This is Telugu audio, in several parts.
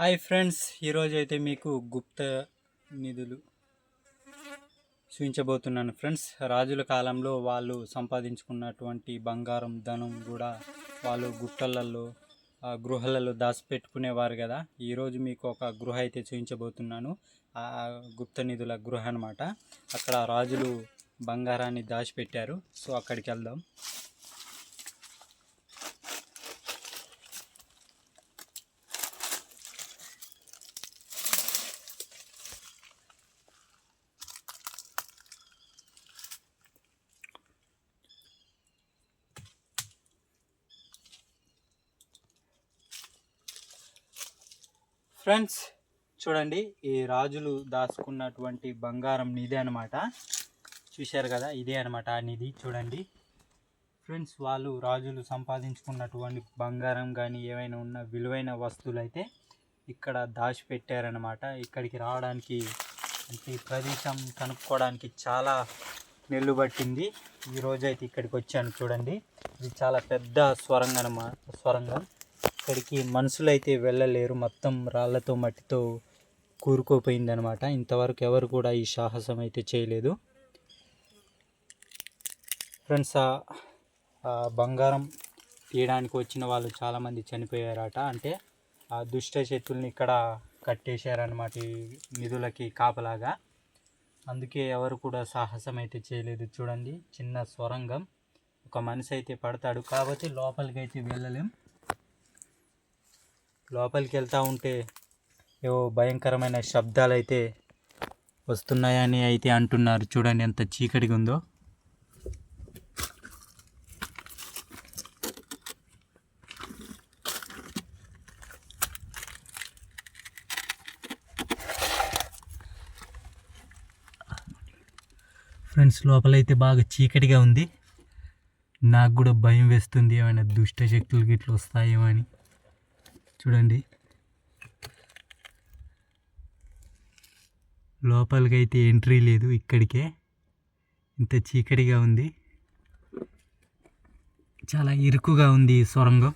హాయ్ ఫ్రెండ్స్ ఈరోజు అయితే మీకు గుప్త నిధులు చూపించబోతున్నాను ఫ్రెండ్స్. రాజుల కాలంలో వాళ్ళు సంపాదించుకున్నటువంటి బంగారం ధనం కూడా వాళ్ళు గుట్టలలో ఆ గృహాలలో దాచిపెట్టుకునేవారు కదా. ఈరోజు మీకు ఒక గృహ అయితే చూపించబోతున్నాను. ఆ గుప్త నిధుల గృహ అనమాట అక్కడ రాజులు బంగారాన్ని దాచిపెట్టారు. సో అక్కడికి వెళ్దాం. ఫ్రెండ్స్ చూడండి ఈ రాజులు దాచుకున్నటువంటి బంగారం నిధి అనమాట చూశారు కదా ఇదే అనమాట ఆ నిధి చూడండి. ఫ్రెండ్స్ వాళ్ళు రాజులు సంపాదించుకున్నటువంటి బంగారం కానీ ఏమైనా ఉన్న విలువైన వస్తువులు అయితే ఇక్కడ దాచిపెట్టారనమాట ఇక్కడికి రావడానికి అంటే ఈ ప్రదేశం కనుక్కోవడానికి చాలా నెల్లు పట్టింది. ఈరోజు ఇక్కడికి వచ్చాను చూడండి. ఇది చాలా పెద్ద స్వరంగం స్వరంగం. ఇక్కడికి మనుషులు అయితే వెళ్ళలేరు. మొత్తం రాళ్ళతో మట్టితో కూరుకోపోయింది అనమాట ఇంతవరకు ఎవరు కూడా ఈ సాహసం అయితే చేయలేదు. ఫ్రెండ్స్ ఆ బంగారం తీయడానికి వచ్చిన వాళ్ళు చాలామంది చనిపోయారట. అంటే ఆ దుష్ట శక్తుల్ని ఇక్కడ కట్టేశారనమాట ఈ నిధులకి కాపలాగా. అందుకే ఎవరు కూడా సాహసం అయితే చేయలేదు. చూడండి చిన్న స్వరంగం ఒక మనిషి అయితే పడతాడు. కాబట్టి లోపలికి అయితే వెళ్ళలేం. లోపలికి వెళ్తూ ఉంటే ఏవో భయంకరమైన శబ్దాలు అయితే వస్తున్నాయని అయితే అంటున్నారు. చూడండి ఎంత చీకటిగా ఉందో ఫ్రెండ్స్ లోపలైతే బాగా చీకటిగా ఉంది. నాకు కూడా భయం వేస్తుంది. ఏమైనా దుష్ట శక్తులు గిట్ల వస్తాయేమో అని. చూడండి. లోపలికైతే ఎంట్రీ లేదు ఇక్కడికే. ఇంత చీకటిగా ఉంది. చాలా ఇరుకుగా ఉంది ఈ సొరంగం.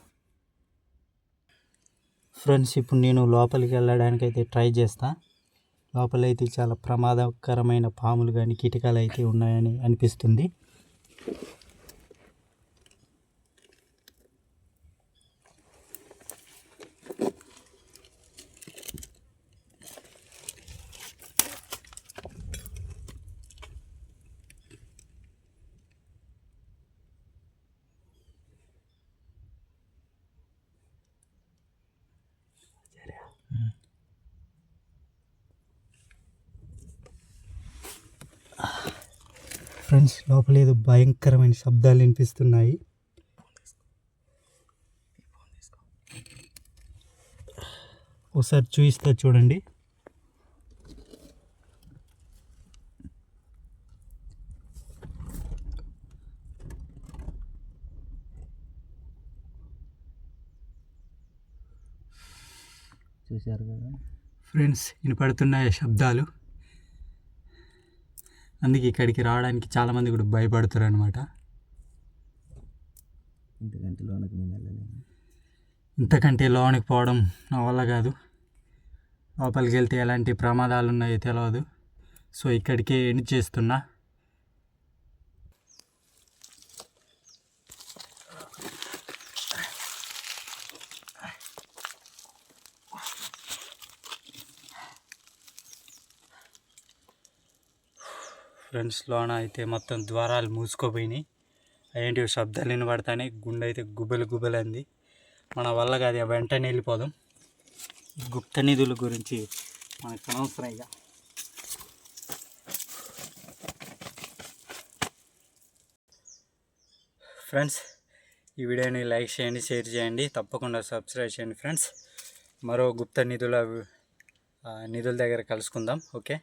ఫ్రెండ్స్ ఇప్పుడు నేను లోపలికి వెళ్ళడానికి అయితే ట్రై చేస్తా. లోపలైతే చాలా ప్రమాదకరమైన పాములు కానీ కీటకాలు అయితే ఉన్నాయని అనిపిస్తుంది. ఫ్రెండ్స్ లోపల ఏదో భయంకరమైన శబ్దాలు వినిపిస్తున్నాయి. ఒకసారి చూయిస్తా చూడండి. చూశారు కదా. ఫ్రెండ్స్ వినపడుతున్నాయి శబ్దాలు? అందుకే ఇక్కడికి రావడానికి చాలామంది కూడా భయపడుతారు అనమాట ఇంతకంటే లోనకి నేను వెళ్ళలేను. ఇంతకంటే లోనికి పోవడం నా వల్ల కాదు. లోపలికి వెళ్తే ఎలాంటి ప్రమాదాలు ఉన్నాయో తెలియదు సో ఇక్కడికే ఎండ్ చేస్తున్నా. ఫ్రెండ్స్ లోన అయితే మొత్తం ద్వారాలు మూసుకోపోయినాయి. ఏంటి శబ్దాలు వినబడతానే గుండె అయితే గుబెలు గుబెలంది. మన వల్ల కాదు వెంటనే వెళ్ళిపోదాం. గుప్త నిధుల గురించి మనకు అనవసరం ఇక. ఫ్రెండ్స్ ఈ వీడియోని లైక్ చేయండి షేర్ చేయండి. తప్పకుండా సబ్స్క్రైబ్ చేయండి ఫ్రెండ్స్. మరో గుప్త నిధుల నిధుల దగ్గర కలుసుకుందాం. ఓకే?